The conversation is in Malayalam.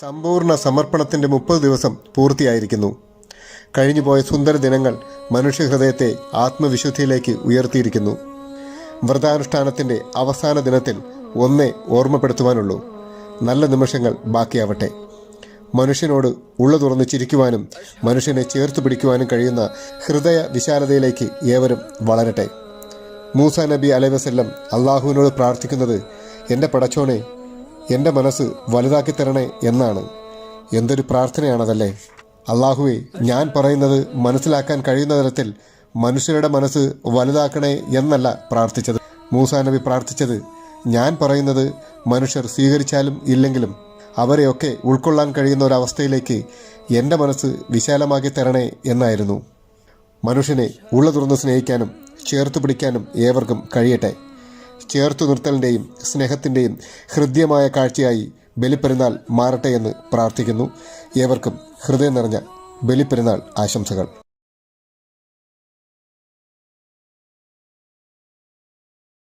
സമ്പൂർണ സമർപ്പണത്തിന്റെ മുപ്പത് ദിവസം പൂർത്തിയായിരിക്കുന്നു. കഴിഞ്ഞുപോയ സുന്ദര ദിനങ്ങൾ മനുഷ്യഹൃദയത്തെ ആത്മവിശുദ്ധിയിലേക്ക് ഉയർത്തിയിരിക്കുന്നു. വ്രതാനുഷ്ഠാനത്തിന്റെ അവസാന ദിനത്തിൽ ഒന്നേ ഓർമ്മപ്പെടുത്തുവാനുള്ളൂ. നല്ല നിമിഷങ്ങൾ ബാക്കിയാവട്ടെ. മനുഷ്യനോട് ഉള്ളു തുറന്ന് ചിരിക്കുവാനും മനുഷ്യനെ ചേർത്ത് പിടിക്കുവാനും കഴിയുന്ന ഹൃദയ വിശാലതയിലേക്ക് ഏവരും വളരട്ടെ. മൂസ നബി അലൈവസല്ലം അള്ളാഹുവിനോട് പ്രാർത്ഥിക്കുന്നത് എന്റെ പടച്ചോനെ എന്റെ മനസ്സ് വലുതാക്കി തരണേ എന്നാണ്. എന്തൊരു പ്രാർത്ഥനയാണതല്ലേ? അള്ളാഹുവെ ഞാൻ പറയുന്നത് മനസ്സിലാക്കാൻ കഴിയുന്ന തരത്തിൽ മനുഷ്യരുടെ മനസ്സ് വലുതാക്കണേ എന്നല്ല പ്രാർത്ഥിച്ചത്. മൂസാ നബി പ്രാർത്ഥിച്ചത് ഞാൻ പറയുന്നത് മനുഷ്യർ സ്വീകരിച്ചാലും ഇല്ലെങ്കിലും അവരെയൊക്കെ ഉൾക്കൊള്ളാൻ കഴിയുന്ന ഒരവസ്ഥയിലേക്ക് എന്റെ മനസ്സ് വിശാലമാക്കി തരണേ എന്നായിരുന്നു. മനുഷ്യനെ ഉള്ള തുറന്ന് സ്നേഹിക്കാനും ചേർത്തു പിടിക്കാനും ഏവർക്കും കഴിയട്ടെ. ചേർത്തു നിർത്തലിന്റെയും സ്നേഹത്തിന്റെയും ഹൃദ്യമായ കാഴ്ചയായി ബലിപ്പെരുന്നാൾ മാറട്ടെ എന്ന് പ്രാർത്ഥിക്കുന്നു. ഏവർക്കും ഹൃദയം നിറഞ്ഞ ബലിപ്പെരുന്നാൾ ആശംസകൾ.